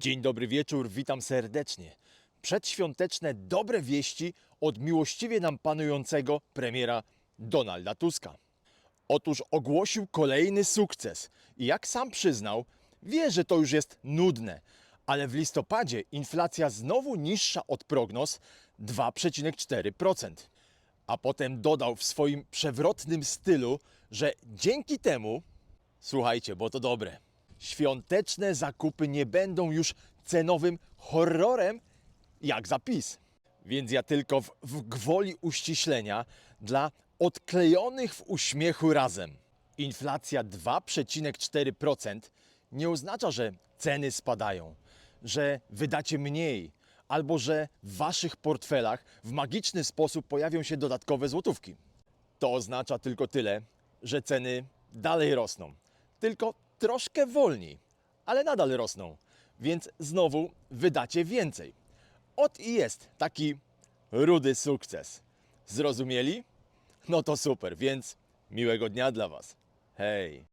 Dzień dobry wieczór, witam serdecznie. Przedświąteczne dobre wieści od miłościwie nam panującego premiera Donalda Tuska. Otóż ogłosił kolejny sukces i jak sam przyznał, wie, że to już jest nudne, ale w listopadzie inflacja znowu niższa od prognoz 2,4%. A potem dodał w swoim przewrotnym stylu, że dzięki temu Słuchajcie, bo to dobre. Świąteczne zakupy nie będą już cenowym horrorem jak zapis. Więc ja tylko w, w gwoli uściślenia dla odklejonych w uśmiechu razem. Inflacja 2,4% nie oznacza, że ceny spadają, że wydacie mniej, albo że w waszych portfelach w magiczny sposób pojawią się dodatkowe złotówki. To oznacza tylko tyle, że ceny dalej rosną. Tylko troszkę wolniej, ale nadal rosną. Więc znowu wydacie więcej. Ot i jest taki rudy sukces. Zrozumieli? No to super, więc miłego dnia dla Was. Hej!